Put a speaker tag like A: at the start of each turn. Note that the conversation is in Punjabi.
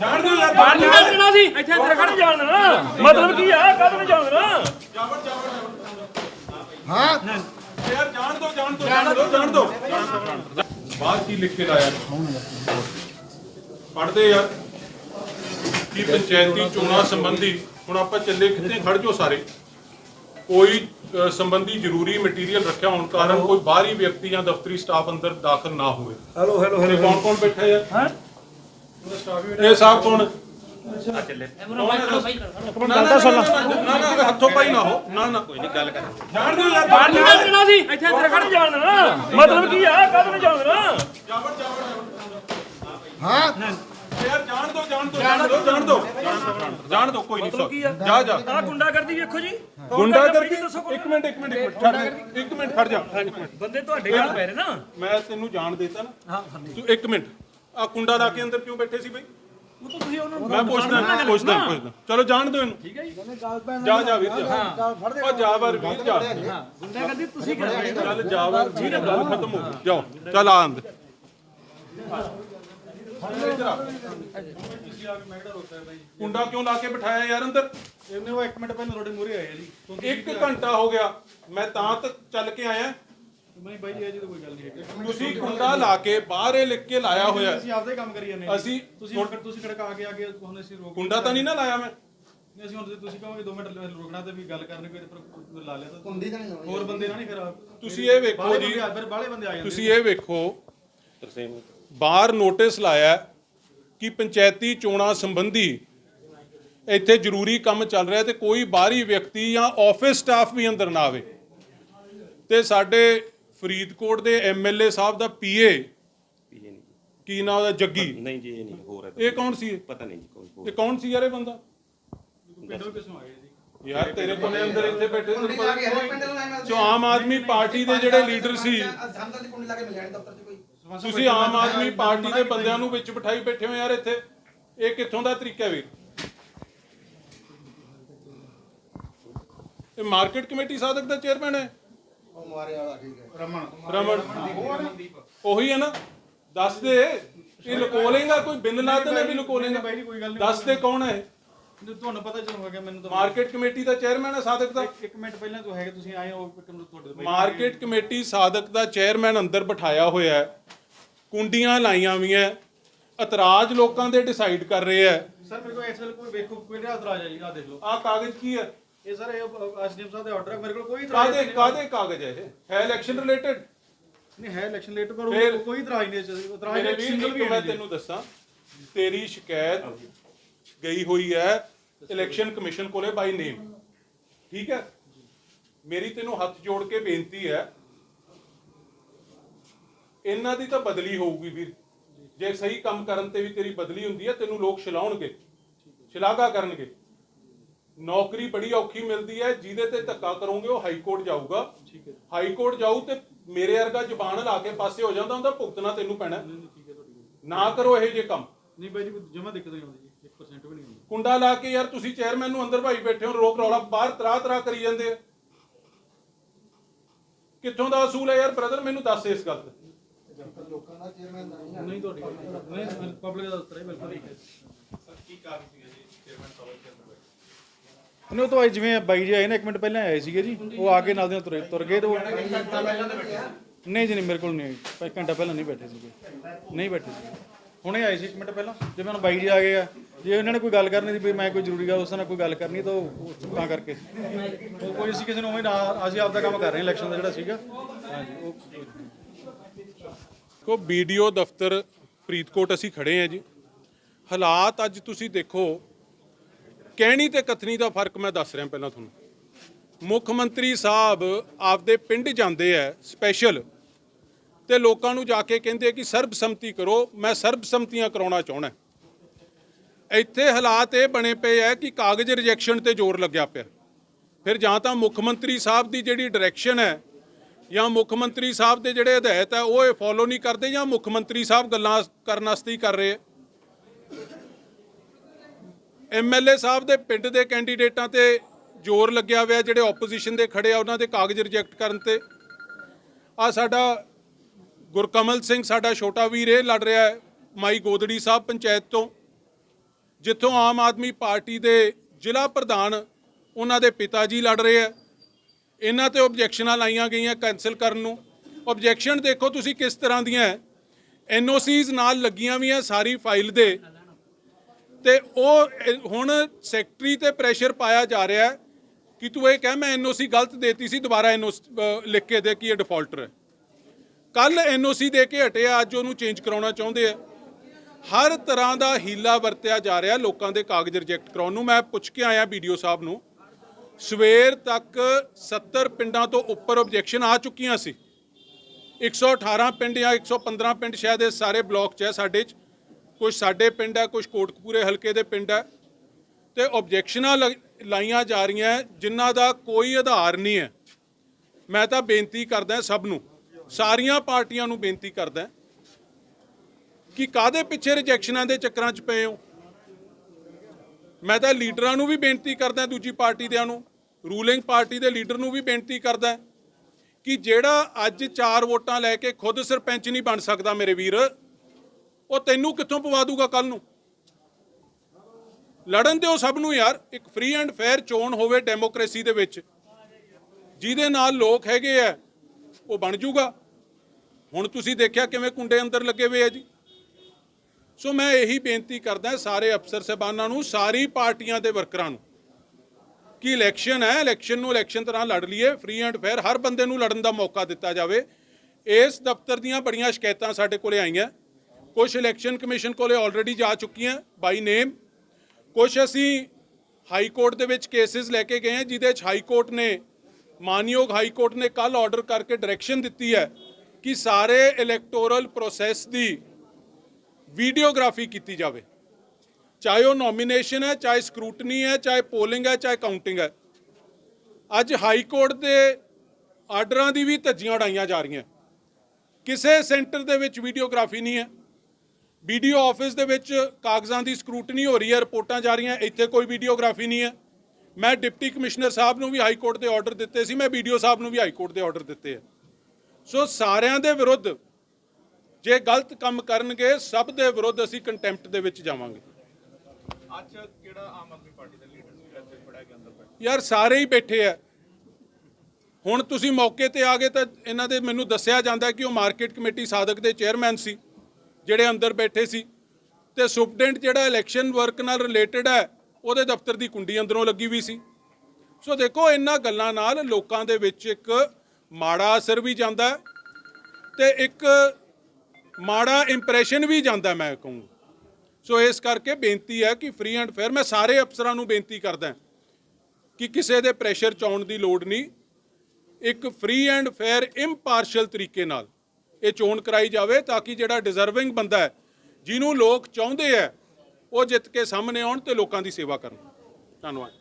A: ਜਾਣ ਦਿਓ ਯਾਰ
B: ਬਾਹਰ ਨਹੀਂ ਜਾਣਾ ਸੀ ਇੱਥੇ ਤੇਰੇ ਖੜ ਜਾਣ ਦੇਣਾ ਮਤਲਬ ਕੀ ਆ ਕਦ ਨਹੀਂ ਜਾਣ ਦੇਣਾ
A: ਯਾਰ ਜਾਣ ਦਿਓ ਜਾਣ ਦਿਓ ਜਾਣ ਦਿਓ ਜਾਣ ਦਿਓ ਬਾਹਰ ਕੀ ਲਿਖ ਕੇ ਲਾਇਆ? ਪੜਦੇ ਯਾਰ ਕੀ ਪੰਚਾਇਤੀ ਚੋਣਾਂ ਸੰਬੰਧੀ ਹੁਣ ਆਪਾਂ ਚੱਲੇ ਕਿੱਥੇ ਖੜ ਜਾਓ ਸਾਰੇ। ਕੋਈ ਅ, ਸੰਬੰਧੀ ਜ਼ਰੂਰੀ ਮਟੀਰੀਅਲ ਰੱਖਿਆ ਹੋਣ ਕਾਰਨ ਕੋਈ ਬਾਹਰੀ ਵਿਅਕਤੀ ਜਾਂ ਦਫ਼ਤਰੀ ਸਟਾਫ ਅੰਦਰ ਦਾਖਲ ਨਾ ਹੋਵੇ।
B: ਹੈਲੋ ਹੈਲੋ
A: ਤੇ ਕੌਣ ਕੌਣ ਬੈਠਾ ਯਾਰ
B: ਹਾਂ?
A: ਇਹ ਸਾਹਿਬ ਕੌਣ?
B: ਆਪਣਾ ਗੱਲ ਤਾਂ ਸੁਣ ਲਾ
A: ਨਾ ਨਾ ਹੱਥੋਂ ਪਾਈ ਨਾ ਹੋ। ਨਾ ਨਾ ਕੋਈ ਨਹੀਂ ਗੱਲ ਕਰ। ਜਾਣ ਦਿਓ ਯਾਰ।
B: ਬਾਹਰ ਨਹੀਂ ਜਾਣਾ ਸੀ। ਇੱਥੇ ਤੇਰੇ ਖੜ ਜਾਣ ਦੇਣਾ। ਮਤਲਬ ਕੀ ਆ? ਕਦ ਨਹੀਂ ਜਾਣ ਦੇਣਾ?
A: ਯਾਰ ਜਾਣ ਦੋ ਜਾਣ ਦੋ ਜਾਣ ਦੋ ਜਾਣ ਦੋ। ਜਾਣ ਦੋ ਕੋਈ
B: ਮਤਲਬ ਕੀ ਆ?
A: ਨਹੀਂ ਜਾ ਜਾ।
B: ਆ ਗੁੰਡਾ ਕਰਦੀ ਵੇਖੋ ਜੀ। ਹੋਰ
A: ਗੁੰਡਾ
B: ਗੱਲ
A: ਕਰਕੇ
B: ਬੜੀ ਦੱਸੋ ਕੋਈ।
A: ਇੱਕ ਮਿੰਟ ਇੱਕ ਮਿੰਟ ਇੱਕ ਮਿੰਟ। ਛੱਡ ਇੱਕ ਮਿੰਟ ਖੜ ਜਾ। ਇੱਕ ਮਿੰਟ
B: ਬੰਦੇ ਤੁਹਾਡੇ ਗੱਲ ਪੈ ਰਹੇ ਨਾ।
A: ਮੈਂ ਤੈਨੂੰ ਜਾਣ ਦੇਤਾ ਨਾ।
B: ਹਾਂ ਹਾਂਜੀ
A: ਤੂੰ ਇੱਕ ਮਿੰਟ। ਆ ਕੁੰਡਾ ਲਾ ਕੇ ਅੰਦਰ ਕਿਉਂ ਬੈਠੇ ਸੀ ਬਈ?
B: ਉਹ ਤਾਂ ਤੁਸੀਂ ਉਹਨਾਂ ਨੂੰ
A: ਮੈਂ ਪੁੱਛਦਾ ਪੁੱਛਦਾ ਪੁੱਛਦਾ। ਚਲੋ ਜਾਣ ਦਿਓ ਇਹਨੂੰ।
B: ਠੀਕ ਹੈ ਜੀ।
A: ਜਾ ਜਾ ਵੀਰ ਜਾ। ਉਹ ਜਾ ਵਰ ਵੀਰ ਜਾ
B: ਗੁੰਡਾ ਕਰਦੀ ਤੁਸੀਂ ਕਰ ਰਹੇ ਹੋ।
A: ਚੱਲ ਜਾ ਵਰ ਵੀਰ ਗੱਲ ਖਤਮ ਹੋ ਗਈ। ਜਾਓ ਚੱਲ ਆ ਅੰਦਰ। ਕੁੰਡਾ ਕਿਉਂ ਲਾ ਕੇ ਬਿਠਾਇਆ ਯਾਰ ਅੰਦਰ?
C: ਇਹਨੇ ਉਹ 1 ਮਿੰਟ ਪਹਿਲਾਂ ਤੁਹਾਡੇ ਮੂਹਰੇ ਆਏ ਆ ਜੀ। ਕਿਉਂਕਿ
A: ਇੱਕ ਘੰਟਾ ਹੋ ਗਿਆ। ਮੈਂ ਤਾਂ ਤੱਕ ਚੱਲ ਕੇ ਆਇਆ।
C: ਨਹੀਂ ਬਾਈ ਇਹ ਜੀ ਤਾਂ ਕੋਈ ਗੱਲ ਨਹੀਂ ਹੈਗੀ।
A: ਤੁਸੀਂ ਕੁੰਡਾ ਲਾ ਕੇ ਬਾਹਰ ਇਹ ਲਿਖ ਕੇ ਲਾਇਆ ਹੋਇਆ।
C: ਅਸੀਂ ਆਪਦੇ ਕੰਮ ਕਰੀ ਜਾਂਦੇ ਹਾਂ
A: ਅਸੀਂ
C: ਤੁਸੀਂ ਹੁਣ ਤੁਸੀਂ ਖੜਕਾ ਕੇ ਆ ਕੇ ਹੁਣ ਅਸੀਂ ਰੋਕ
A: ਕੁੰਡਾ ਤਾਂ ਨਹੀਂ ਨਾ ਲਾਇਆ ਮੈਂ।
C: ਨਹੀਂ ਅਸੀਂ ਹੁਣ ਜੇ ਤੁਸੀਂ ਕਹੋਗੇ 2 ਮਿੰਟ ਰੁਕਣਾ ਤੇ ਵੀ ਗੱਲ ਕਰਨੀ ਕੋਈ ਤੇ ਫਿਰ ਲਾ ਲਿਆ ਤਾਂ ਹੁੰਦੀ ਤਾਂ ਨਹੀਂ ਹੋਰ ਬੰਦੇ ਨਾ ਨਹੀਂ ਫਿਰ
A: ਤੁਸੀਂ ਇਹ ਵੇਖੋ
C: ਬਾਹਲੇ
A: ਜੀ।
C: ਬੰਦੇ ਆ ਫਿਰ ਬਾਹਲੇ ਬੰਦੇ ਆ ਜਾਂਦੇ
A: ਤੁਸੀਂ ਇਹ ਵੇਖੋ ਬਾਹਰ ਨੋਟਿਸ ਲਾਇਆ ਕਿ ਪੰਚਾਇਤੀ ਚੋਣਾਂ ਸੰਬੰਧੀ ਇੱਥੇ ਜ਼ਰੂਰੀ ਕੰਮ ਚੱਲ ਰਿਹਾ ਤੇ ਕੋਈ ਬਾਹਰੀ ਵਿਅਕਤੀ ਜਾਂ ਆਫਿਸ ਸਟਾਫ ਵੀ ਅੰਦਰ ਨਾ ਆਵੇ। ਤੇ ਸਾਡੇ ਫਰੀਦਕੋਟ ਦੇ ਐਮਐਲਏ ਸਾਹਿਬ ਦਾ ਪੀਏ
D: ਪੀਏ ਨਹੀਂ
A: ਕੀ ਨਾਮ ਉਹਦਾ ਜੱਗੀ
D: ਨਹੀਂ ਜੀ ਇਹ ਨਹੀਂ ਹੋਰ ਹੈ
A: ਇਹ ਕੌਣ ਸੀ ਇਹ?
D: ਪਤਾ ਨਹੀਂ ਜੀ ਕੋਈ ਹੋਰ
A: ਇਹ ਕੌਣ ਸੀ ਯਾਰ ਇਹ ਬੰਦਾ
C: ਪਿੰਡੋਂ ਕਿਸੋਂ ਆਏ ਜੀ
A: ਯਾਰ ਤੇਰੇ ਕੋਲੇ ਅੰਦਰ ਇੱਥੇ ਬੈਠੇ ਤੈਨੂੰ ਪਤਾ ਜੋ ਆਮ ਆਦਮੀ ਪਾਰਟੀ ਦੇ ਜਿਹੜੇ ਲੀਡਰ ਸੀ ਤੁਸੀਂ ਆਮ ਆਦਮੀ ਪਾਰਟੀ ਦੇ ਬੰਦਿਆਂ ਨੂੰ ਵਿੱਚ ਬਿਠਾਈ ਬੈਠੇ ਹੋ ਯਾਰ ਇੱਥੇ ਇਹ ਕਿੱਥੋਂ ਦਾ ਤਰੀਕਾ ਵੀਰ ਇਹ ਮਾਰਕੀਟ ਕਮੇਟੀ ਸਾਧਕ ਦਾ ਚੇਅਰਮੈਨ ਹੈ ਰਮਨ। ਉਹੀ ਹੈ ਨਾ। ਦੱਸ ਦੇ। ਇਹ ਲੁਕੋ ਲੇਗਾ ਕੋਈ? ਬਿੰਦ ਨਾਦ ਨੇ ਵੀ ਲੁਕੋ ਲੇਗਾ
C: ਬਾਈ ਜੀ ਕੋਈ ਗੱਲ ਨਹੀਂ।
A: ਦੱਸ ਦੇ ਕੌਣ ਹੈ
C: ਜੇ ਤੁਹਾਨੂੰ ਪਤਾ ਜਦੋਂ ਹੋ ਗਿਆ ਮੈਨੂੰ ਤਾਂ
A: ਮਾਰਕੀਟ ਕਮੇਟੀ ਦਾ ਚੇਅਰਮੈਨ ਹੈ ਸਾਧਕ ਦਾ।
C: ਇੱਕ ਮਿੰਟ ਪਹਿਲਾਂ ਤੋਂ ਹੈਗੇ ਤੁਸੀਂ ਆਏ ਹੋ ਇੱਕ ਮਿੰਟ ਤੁਹਾਡੇ
A: ਮਾਰਕੀਟ ਕਮੇਟੀ ਸਾਧਕ ਦਾ ਚੇਅਰਮੈਨ ਅੰਦਰ ਬਿਠਾਇਆ ਹੋਇਆ ਹੈ। ਕੁੰਡੀਆਂ ਲਾਈਆਂ ਹੋਈਆਂ ਇਤਰਾਜ਼ ਲੋਕਾਂ ਦੇ ਡਿਸਾਈਡ ਕਰ ਰਹੇ ਹੈ।
C: ਸਰ ਮੇਰੇ ਕੋਲ ਇਸ ਵੇਲੇ ਕੋਈ ਵੇਖੋ ਕੋਈ ਰਾਤ ਰਾਜ ਆ ਜੀ ਆ ਦੇਖ ਲਓ।
A: ਆਹ ਕਾਗਜ਼ ਕੀ ਹੈ?
C: ਇਹ ਸਰ ਇਹ ਐਸਡੀਐਮ ਸਾਹਿਬ ਦੇ ਆਰਡਰ ਹੈ ਮੇਰੇ ਕੋਲ ਕੋਈ ਇਤਰਾਜ਼
A: ਕਾਦੇ
C: ਨਹੀਂ।
A: ਕਾਦੇ ਕਾਗਜ਼ ਹੈ ਇਹ? ਹੈ ਇਲੈਕਸ਼ਨ ਰਿਲੇਟਡ
C: ਨਹੀਂ ਹੈ ਇਲੈਕਸ਼ਨ ਲੇਟ ਪਰ
A: ਫਿਰ-
C: ਉਹ ਕੋਈ ਇਤਰਾਜ਼ ਨਹੀਂ ਹੈ ਇਤਰਾਜ਼
A: ਮੇਰੇ ਵੀਰ
C: ਸਿੰਗਲ
A: ਇੱਕ
C: ਵੀ
A: ਮੈਂ
C: ਨਹੀਂ
A: ਤੈਨੂੰ ਦੱਸਾਂ ਤੇਰੀ ਸ਼ਿਕਾਇਤ ਗਈ ਹੋਈ ਹੈ ਇਲੈਕਸ਼ਨ ਕਮਿਸ਼ਨ ਕੋਲੇ ਬਾਈ ਨੇਮ ਠੀਕ ਹੈ? ਮੇਰੀ ਤੈਨੂੰ ਹੱਥ ਜੋੜ ਕੇ ਬੇਨਤੀ ਹੈ ਇਹਨਾਂ ਦੀ ਤਾਂ ਬਦਲੀ ਹੋਊਗੀ ਵੀਰ। ਜੇ ਸਹੀ ਕੰਮ ਕਰਨ ਤੇ ਵੀ ਤੇਰੀ ਬਦਲੀ ਹੁੰਦੀ ਹੈ ਤੈਨੂੰ ਲੋਕ ਛਲਾਉਣਗੇ ਸ਼ਲਾਘਾ ਕਰਨਗੇ। ਨੌਕਰੀ ਬੜੀ ਔਖੀ ਮਿਲਦੀ ਹੈ ਜਿਹਦੇ ਤੇ ਧੱਕਾ ਕਰੋਗੇ ਉਹ ਹਾਈ ਕੋਰਟ ਜਾਊਗਾ।
C: ਠੀਕ ਹੈ
A: ਹਾਈ ਕੋਰਟ ਜਾਊ ਤੇ ਮੇਰੇ ਵਰਗਾ ਜ਼ਬਾਨ ਲਾ ਕੇ ਪਾਸੇ ਹੋ ਜਾਂਦਾ ਉਹਦਾ ਭੁਗਤਣਾ ਤੈਨੂੰ ਪੈਣਾ।
C: ਠੀਕ ਹੈ ਤੁਹਾਡੀ ਗੱਲ।
A: ਨਾ ਕਰੋ ਇਹੋ ਜਿਹੇ ਕੰਮ।
C: ਨਹੀਂ ਬਾਈ ਜੀ ਜਮਾ ਦਿੱਕਤ ਨਹੀਂ ਆਉਂਦੀ ਜੀ 1% ਵੀ ਨਹੀਂ ਆਉਂਦੀ।
A: ਕੁੰਡਾ ਲਾ ਕੇ ਯਾਰ ਤੁਸੀਂ ਚੇਅਰਮੈਨ ਨੂੰ ਅੰਦਰ ਭਾਈ ਬੈਠੇ ਹੋ ਰੋਕ ਰੌਲਾ ਬਾਹਰ ਤਰਾ ਤਰਾ ਕਰੀ ਜਾਂਦੇ ਆ। ਕਿੱਥੋਂ ਦਾ ਅਸੂਲ ਹੈ ਯਾਰ ਬ੍ਰਦਰ ਮੈਨੂੰ ਦੱਸ ਇਸ ਗੱਲ ਤੇ।
C: ਨਹੀਂ ਤੁਹਾਡੀ ਗੱਲ ਨਹੀਂ। ਨਹੀਂ ਪਬਲਿਕ ਦਾ ਉਤਰ ਹੈ ਬਿਲਕੁਲ। ਠੀਕ ਹੈ ਨਹੀਂ ਉਹ ਤੋਂ ਤਾਂ ਜਿਵੇਂ ਬਾਈ ਜੀ ਆਏ ਨੇ 1 ਮਿੰਟ ਪਹਿਲਾਂ ਆਏ ਸੀਗੇ ਜੀ, ਉਹ ਆ ਕੇ ਨਾਲ ਦੇ ਤੁਰੇ, ਤੁਰ ਗਏ ਤੇ ਉਹ ਨਹੀਂ ਜੀ, ਨਹੀਂ, ਮੇਰੇ ਕੋਲ ਨਹੀਂ ਆਏ। ਘੰਟਾ ਪਹਿਲਾਂ ਨਹੀਂ ਬੈਠੇ ਸੀਗੇ। ਨਹੀਂ ਬੈਠੇ ਸੀਗੇ। ਹੁਣੇ ਆਏ ਸੀ 1 ਮਿੰਟ ਪਹਿਲਾਂ। ਜਿਵੇਂ ਹੁਣ ਬਾਈ ਜੀ ਆ ਗਏ ਆ, ਜੇ ਉਹਨਾਂ ਨੇ ਕੋਈ ਗੱਲ ਕਰਨੀ ਸੀ ਵੀ ਮੈਂ ਕੋਈ ਜ਼ਰੂਰੀ ਗੱਲ, ਉਸ ਨਾਲ ਕੋਈ ਗੱਲ ਕਰਨੀ ਤਾਂ ਉਹ ਉਹ ਤਾਂ ਕਰਕੇ। ਉਹ ਕੋਈ ਅਸੀਂ ਕਿਸੇ ਨੂੰ ਉਵੇਂ ਨਾ, ਅਸੀਂ ਆਪਦਾ ਕੰਮ ਕਰ ਰਹੇ ਹਾਂ, ਇਲੈਕਸ਼ਨ ਦਾ ਜਿਹੜਾ ਸੀਗਾ। ਹਾਂਜੀ ਉਹ
A: ਕੋ ਵੀਡੀਓ ਦਫ਼ਤਰ ਫਰੀਦਕੋਟ ਅਸੀਂ ਖੜੇ ਆ ਜੀ। ਹਾਲਾਤ ਅੱਜ ਤੁਸੀਂ ਦੇਖੋ ਕਹਿਣੀ ਤੇ ਕਥਨੀ ਦਾ ਫ਼ਰਕ ਮੈਂ ਦੱਸ ਰਿਹਾ ਪਹਿਲਾਂ ਤੁਹਾਨੂੰ। ਮੁੱਖ ਮੰਤਰੀ ਸਾਹਿਬ ਆਪਦੇ ਪਿੰਡ ਜਾਂਦੇ ਆ ਸਪੈਸ਼ਲ ਤੇ ਲੋਕਾਂ ਨੂੰ ਜਾ ਕੇ ਕਹਿੰਦੇ ਕਿ ਸਰਬਸੰਮਤੀ ਕਰੋ, ਮੈਂ ਸਰਬਸੰਮਤੀਆਂ ਕਰਾਉਣਾ ਚਾਹਣਾ ਇੱਥੇ ਹਾਲਾਤ ਇਹ ਬਣੇ ਪਏ ਆ ਕਿ ਕਾਗਜ਼ ਰਿਜੈਕਸ਼ਨ ਤੇ ਜ਼ੋਰ ਲੱਗਿਆ ਪਿਆ। ਫਿਰ ਜਾਂ ਤਾਂ ਮੁੱਖ ਮੰਤਰੀ ਸਾਹਿਬ ਦੀ ਜਿਹੜੀ ਡਾਇਰੈਕਸ਼ਨ ਹੈ ਜਾਂ ਮੁੱਖ ਮੰਤਰੀ ਸਾਹਿਬ ਦੇ ਜਿਹੜੇ ਹਦਾਇਤ ਹੈ ਉਹ ਇਹ ਫੋਲੋ ਨਹੀਂ ਕਰਦੇ ਜਾਂ ਮੁੱਖ ਮੰਤਰੀ ਸਾਹਿਬ ਗੱਲਾਂ ਕਰਨ ਵਾਸਤੇ ਹੀ ਕਰ ਰਹੇ ਐਮਐਲਏ ਸਾਹਿਬ ਦੇ ਪਿੰਡ ਦੇ ਕੈਂਡੀਡੇਟਾਂ ਤੇ ਜ਼ੋਰ ਲੱਗਿਆ ਹੋਇਆ, ਜਿਹੜੇ ਆਪੋਜੀਸ਼ਨ ਦੇ ਖੜੇ ਆ, ਉਹਨਾਂ ਦੇ ਕਾਗਜ਼ ਰਿਜੈਕਟ ਕਰਨ ਤੇ। ਆ ਸਾਡਾ ਗੁਰਕਮਲ ਸਿੰਘ, ਸਾਡਾ ਛੋਟਾ ਵੀਰ, ਇਹ ਲੜ ਰਿਹਾ ਹੈ ਮਾਈ ਗੋਦੜੀ ਸਾਹਿਬ ਪੰਚਾਇਤ ਤੋਂ, ਜਿੱਥੋਂ ਆਮ ਆਦਮੀ ਪਾਰਟੀ ਦੇ ਜ਼ਿਲ੍ਹਾ ਪ੍ਰਧਾਨ ਉਹਨਾਂ ਦੇ ਪਿਤਾ ਜੀ ਲੜ ਰਹੇ ਆ ਇਹਨਾਂ ਤੇ ਆਬਜੈਕਸ਼ਨਾਂ ਲਾਈਆਂ ਗਈਆਂ ਕੈਨਸਲ ਕਰਨ ਨੂੰ। ਆਬਜੈਕਸ਼ਨ ਦੇਖੋ ਤੁਸੀਂ ਕਿਸ ਤਰ੍ਹਾਂ ਦੀਆਂ ਐਨਓਸੀਜ਼ ਨਾਲ ਲੱਗੀਆਂ ਵੀ ਆ ਸਾਰੀ ਫਾਈਲ ਦੇ। ਤੇ ਉਹ ਹੁਣ ਸੈਕਟਰੀ ਤੇ ਪ੍ਰੈਸ਼ਰ ਪਾਇਆ ਜਾ ਰਿਹਾ ਹੈ ਕਿ ਤੂੰ ਇਹ ਕਹਿ, ਮੈਂ ਐਨਓਸੀ ਗਲਤ ਦੇਤੀ ਸੀ, ਦੁਬਾਰਾ ਐਨਓਸੀ ਲਿਖ ਕੇ ਦੇ ਕਿ ਇਹ ਡਿਫਾਲਟਰ ਹੈ। ਕੱਲ ਐਨਓਸੀ ਦੇ ਕੇ ਹਟਿਆ, ਅੱਜ ਉਹਨੂੰ ਚੇਂਜ ਕਰਾਉਣਾ ਚਾਹੁੰਦੇ ਆ। ਹਰ ਤਰ੍ਹਾਂ ਦਾ ਹੀਲਾ ਵਰਤਿਆ ਜਾ ਰਿਹਾ ਲੋਕਾਂ ਦੇ ਕਾਗਜ਼ ਰਿਜੈਕਟ ਕਰਾਉਣ ਨੂੰ। ਮੈਂ ਪੁੱਛ ਕੇ ਆਇਆ ਵੀਡੀਓ ਸਾਹਿਬ ਨੂੰ, ਸਵੇਰ ਤੱਕ 70 ਪਿੰਡਾਂ ਤੋਂ ਉੱਪਰ ਆਬਜੈਕਸ਼ਨ ਆ ਚੁੱਕੀਆਂ ਸੀ। 118 ਪਿੰਡ ਜਾਂ 115 ਪਿੰਡ ਸ਼ਾਇਦ ਇਹ ਸਾਰੇ ਬਲਾਕ 'ਚ ਹੈ ਸਾਡੇ 'ਚ। ਕੁਝ ਸਾਡੇ ਪਿੰਡ ਹੈ ਕੁਝ ਕੋਟਕਪੂਰੇ ਹਲਕੇ ਦੇ ਪਿੰਡ ਹੈ। ਤੇ ਆਬਜੈਕਸ਼ਨਾਂ ਲਾਈਆਂ ਜਾ ਰਹੀਆਂ ਹੈ, ਜਿਨ੍ਹਾਂ ਦਾ ਕੋਈ ਆਧਾਰ ਨਹੀਂ ਹੈ। ਮੈਂ ਤਾਂ ਬੇਨਤੀ ਕਰਦਾ ਸਭ ਨੂੰ ਸਾਰੀਆਂ ਪਾਰਟੀਆਂ ਨੂੰ ਬੇਨਤੀ ਕਰਦਾ ਕਿ ਕਾਦੇ ਪਿੱਛੇ ਰਿਜੈਕਸ਼ਨਾਂ ਦੇ ਚੱਕਰਾਂ 'ਚ ਪਏ ਹੋ? ਮੈਂ ਤਾਂ ਲੀਡਰਾਂ ਨੂੰ ਵੀ ਬੇਨਤੀ ਕਰਦਾ ਦੂਜੀ ਪਾਰਟੀ ਦਿਆਂ ਨੂੰ ਰੂਲਿੰਗ ਪਾਰਟੀ ਦੇ ਲੀਡਰ ਨੂੰ ਵੀ ਬੇਨਤੀ ਕਰਦਾ ਕਿ ਜਿਹੜਾ ਅੱਜ ਚਾਰ ਵੋਟਾਂ ਲੈ ਕੇ ਖੁਦ ਸਰਪੰਚ ਨਹੀਂ ਬਣ ਸਕਦਾ ਮੇਰੇ ਵੀਰ ਉਹ ਤੈਨੂੰ ਕਿੱਥੋਂ ਪਵਾ ਦੂਗਾ ਕੱਲ ਨੂੰ? ਲੜਨ ਦਿਓ ਸਭ ਨੂੰ ਯਾਰ, ਇੱਕ ਫ੍ਰੀ ਐਂਡ ਫੇਅਰ ਚੋਣ ਹੋਵੇ ਡੈਮੋਕ੍ਰੇਸੀ ਦੇ ਵਿੱਚ। ਜਿਹਦੇ ਨਾਲ ਲੋਕ ਹੈਗੇ ਆ, ਉਹ ਬਣ ਜੂਗਾ। ਹੁਣ ਤੁਸੀਂ ਦੇਖਿਆ ਕਿਵੇਂ ਕੁੰਡੇ ਅੰਦਰ ਲੱਗੇ ਹੋਏ ਆ ਜੀ। ਸੋ ਮੈਂ ਇਹੀ ਬੇਨਤੀ ਕਰਦਾ ਸਾਰੇ ਅਫਸਰ ਸਾਹਿਬਾਨਾਂ ਨੂੰ, ਸਾਰੀ ਪਾਰਟੀਆਂ ਦੇ ਵਰਕਰਾਂ ਨੂੰ, ਕਿ ਇਲੈਕਸ਼ਨ ਹੈ, ਇਲੈਕਸ਼ਨ ਨੂੰ ਇਲੈਕਸ਼ਨ ਤਰ੍ਹਾਂ ਲੜ ਲਈਏ ਫ੍ਰੀ ਐਂਡ ਫੇਅਰ ਹਰ ਬੰਦੇ ਨੂੰ ਲੜਨ ਦਾ ਮੌਕਾ ਦਿੱਤਾ ਜਾਵੇ। ਇਸ ਦਫ਼ਤਰ ਦੀਆਂ ਬੜੀਆਂ ਸ਼ਿਕਾਇਤਾਂ ਸਾਡੇ ਕੋਲੇ ਆਈਆਂ। ਕੁਝ ਇਲੈਕਸ਼ਨ ਕਮਿਸ਼ਨ ਕੋਲੇ ਆਲਰੇਡੀ ਜਾ ਚੁੱਕੀਆਂ ਬਾਈ ਨੇਮ ਕੁਝ ਅਸੀਂ ਹਾਈ ਕੋਰਟ ਦੇ ਵਿੱਚ ਕੇਸਿਸ ਲੈ ਕੇ ਗਏ ਹਾਂ, ਜਿਹਦੇ ਵਿੱਚ ਹਾਈ ਕੋਰਟ ਨੇ, ਮਾਨਯੋਗ ਹਾਈ ਕੋਰਟ ਨੇ ਕੱਲ ਆਰਡਰ ਕਰਕੇ ਡਾਇਰੈਕਸ਼ਨ ਦਿੱਤੀ ਹੈ ਕਿ ਸਾਰੇ ਇਲੈਕਟੋਰਲ ਪ੍ਰੋਸੈਸ ਦੀ ਵੀਡੀਓਗ੍ਰਾਫੀ ਕੀਤੀ ਜਾਵੇ। ਚਾਹੇ ਉਹ ਨੋਮੀਨੇਸ਼ਨ ਹੈ, ਚਾਹੇ ਸਕਰੂਟਨੀ ਹੈ, ਚਾਹੇ ਪੋਲਿੰਗ ਹੈ, ਚਾਹੇ ਕਾਊਂਟਿੰਗ ਹੈ। ਅੱਜ ਹਾਈ ਕੋਰਟ ਦੇ ਆਰਡਰਾਂ ਦੀ ਵੀ ਧੱਜੀਆਂ ਉਡਾਈਆਂ ਜਾ ਰਹੀਆਂ। ਕਿਸੇ ਸੈਂਟਰ ਦੇ ਵਿੱਚ ਵੀਡੀਓਗ੍ਰਾਫੀ ਨਹੀਂ ਹੈ। ਵੀਡੀਓ ਆਫਿਸ ਦੇ ਵਿੱਚ ਕਾਗਜ਼ਾਂ ਦੀ ਸਕਰੂਟਨੀ ਹੋ ਰਹੀ ਹੈ ਰਿਪੋਰਟਾਂ ਜਾ ਰਹੀਆਂ ਇੱਥੇ ਕੋਈ ਵੀਡੀਓਗ੍ਰਾਫੀ ਨਹੀਂ ਹੈ। ਮੈਂ ਡਿਪਟੀ ਕਮਿਸ਼ਨਰ ਸਾਹਿਬ ਨੂੰ ਵੀ ਹਾਈ ਕੋਰਟ ਦੇ ਆਰਡਰ ਦਿੱਤੇ ਸੀ ਮੈਂ ਵੀਡੀਓ ਸਾਹਿਬ ਨੂੰ ਵੀ ਹਾਈ ਕੋਰਟ ਦੇ ਆਰਡਰ ਦਿੱਤੇ ਆ ਸੋ ਸਾਰਿਆਂ ਦੇ ਵਿਰੁੱਧ ਜੇ ਗਲਤ ਕੰਮ ਕਰਨਗੇ ਸਭ ਦੇ ਵਿਰੁੱਧ ਅਸੀਂ ਕੰਟੈਂਪਟ ਦੇ ਵਿੱਚ ਜਾਵਾਂਗੇ।
E: ਅੱਜ ਕਿਹੜਾ ਆਮ ਆਦਮੀ ਪਾਰਟੀ ਦਾ ਲੀਡਰ ਸੀ ਅੱਜ ਫੜਿਆ ਗਿਆ ਅੰਦਰ ਬੈਠ?
A: ਯਾਰ ਸਾਰੇ ਹੀ ਬੈਠੇ ਆ। ਹੁਣ ਤੁਸੀਂ ਮੌਕੇ ਤੇ ਆ ਗਏ ਤਾਂ ਇਹਨਾਂ ਦੇ ਮੈਨੂੰ ਦੱਸਿਆ ਜਾਂਦਾ ਕਿ ਉਹ ਮਾਰਕੀਟ ਕਮੇਟੀ ਸਾਧਕ ਦੇ ਚੇਅਰਮੈਨ ਸੀ। ਜਿਹੜੇ ਅੰਦਰ ਬੈਠੇ ਸੀ। ਤੇ ਸੁਪਰਡੈਂਟ ਜਿਹੜਾ ਇਲੈਕਸ਼ਨ ਵਰਕ ਨਾਲ ਰਿਲੇਟਡ ਹੈ, ਉਹਦੇ ਦਫ਼ਤਰ ਦੀ ਕੁੰਡੀ ਅੰਦਰੋਂ ਲੱਗੀ ਵੀ ਸੀ। ਸੋ ਦੇਖੋ, ਇਹਨਾਂ ਗੱਲਾਂ ਨਾਲ ਲੋਕਾਂ ਦੇ ਵਿੱਚ ਇੱਕ ਮਾੜਾ ਅਸਰ ਵੀ ਜਾਂਦਾ ਹੈ ਤੇ ਇੱਕ ਮਾੜਾ ਇੰਪ੍ਰੈਸ਼ਨ ਵੀ ਜਾਂਦਾ ਮੈਂ ਕਹੂੰ। ਸੋ ਇਸ ਕਰਕੇ ਬੇਨਤੀ ਹੈ ਕਿ ਫ੍ਰੀ ਐਂਡ ਫੇਅਰ ਮੈਂ ਸਾਰੇ ਅਫਸਰਾਂ ਨੂੰ ਬੇਨਤੀ ਕਰਦਾ ਕਿ ਕਿਸੇ ਦੇ ਪ੍ਰੈਸ਼ਰ ਚ ਆਉਣ ਦੀ ਲੋੜ ਨਹੀਂ। ਇੱਕ ਫ੍ਰੀ ਐਂਡ ਫੇਅਰ ਇੰਪਾਰਸ਼ਲ ਤਰੀਕੇ ਨਾਲ ਇਹ ਚੋਣ ਕਰਾਈ ਜਾਵੇ ਤਾਂ ਕਿ ਜਿਹੜਾ ਡਿਜ਼ਰਵਿੰਗ ਬੰਦਾ ਹੈ, ਜਿਹਨੂੰ ਲੋਕ ਚਾਹੁੰਦੇ ਆ ਉਹ ਜਿੱਤ ਕੇ ਸਾਹਮਣੇ ਆਉਣ ਤੇ ਲੋਕਾਂ ਦੀ ਸੇਵਾ ਕਰਨ। ਧੰਨਵਾਦ।